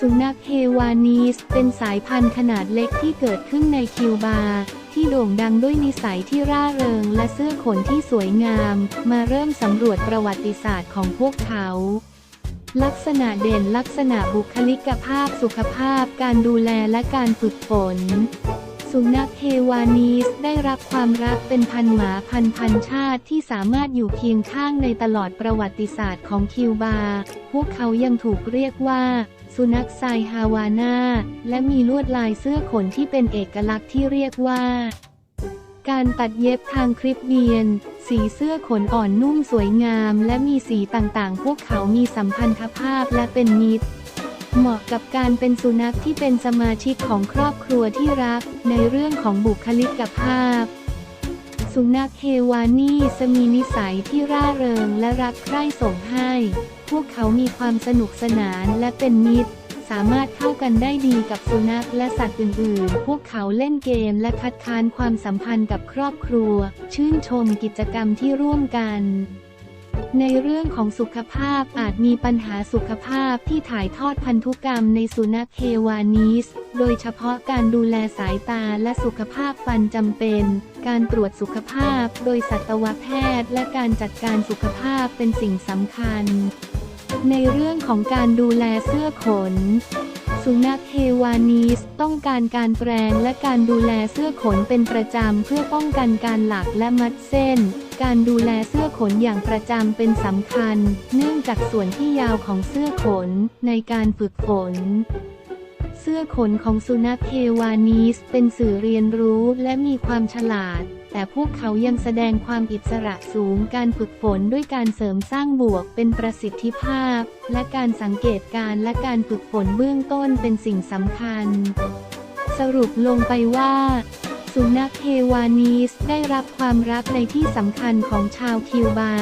สุนัขเฮวานีส เป็นสายพันธุ์ขนาดเล็กที่เกิดขึ้นในคิวบา ที่โด่งดังด้วยนิสัยที่ร่าเริงและเสื้อขนที่สวยงาม มาเริ่มสำรวจประวัติศาสตร์ของพวกเขาลักษณะเด่นลักษณะบุคลิกภาพสุขภาพ การดูแลและการฝึกฝน สุนัขเฮวานีสได้รับความรักเป็นพันหมาพันพันชาติที่สามารถอยู่เคียงข้างในตลอดประวัติศาสตร์ของคิวบา พวกเขายังถูกเรียกว่า สุนัขไซฮาวาน่า และมีลวดลายเสื้อขนที่เป็นเอกลักษณ์ที่เรียกว่า การตัดเย็บทางคลิปเบียน สีเสื้อขนอ่อนนุ่มสวยงาม และมีสีต่างๆ พวกเขามีสัมพันธภาพและเป็นมิตร เหมาะกับการเป็นสุนัขที่เป็นสมาชิกของครอบครัวที่รัก ในเรื่องของบุคลิกภาพ สุนัขเฮวานี่สมีนิสัยที่ร่าเริงและรักใคร่ส่งให้ พวกเขามีความสนุกสนานและเป็นมิตร สามารถเข้ากันได้ดีกับสุนัขและสัตว์อื่นๆ พวกเขาเล่นเกมและคัดค้านความสัมพันธ์กับครอบครัว ชื่นชมกิจกรรมที่ร่วมกัน ในเรื่องของสุขภาพอาจมีปัญหาสุขภาพที่ถ่ายทอดพันธุกรรมในสุนัขเฮวานีสโดยเฉพาะการดูแลสายตาและสุขภาพฟันจำเป็น การตรวจสุขภาพโดยสัตวแพทย์และการจัดการสุขภาพเป็นสิ่งสำคัญ ในเรื่องของการดูแลเสื้อขน สุนัขเฮวานีสต้องการการแปรงและการดูแลเสื้อขนเป็นประจำเพื่อป้องกันการหลักและมัดเส้น การดูแลเสื้อขนอย่างประจำเป็นสำคัญ เนื่องจากส่วนที่ยาวของเสื้อขนในการฝึกฝนเสื้อขนของสุนัขเฮวานีสเป็นสื่อเรียนรู้และมีความฉลาดแต่พวกเขายังแสดงความอิสระสูงการฝึกฝนด้วยการเสริมสร้างบวกเป็นประสิทธิภาพ และการสังเกตการและการฝึกฝนเบื้องต้นเป็นสิ่งสำคัญ สรุปลงไปว่า สุนัขเฮวานีสได้รับความรักในที่สำคัญของชาวคิวบา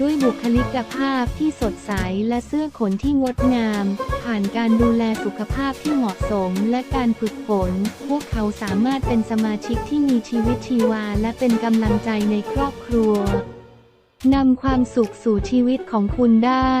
ด้วยบุคลิกภาพที่สดใสและเสื้อขนที่งดงาม ผ่านการดูแลสุขภาพที่เหมาะสมและการฝึกฝน พวกเขาสามารถเป็นสมาชิกที่มีชีวิตชีวา และเป็นกำลังใจในครอบครัว นำความสุขสู่ชีวิตของคุณได้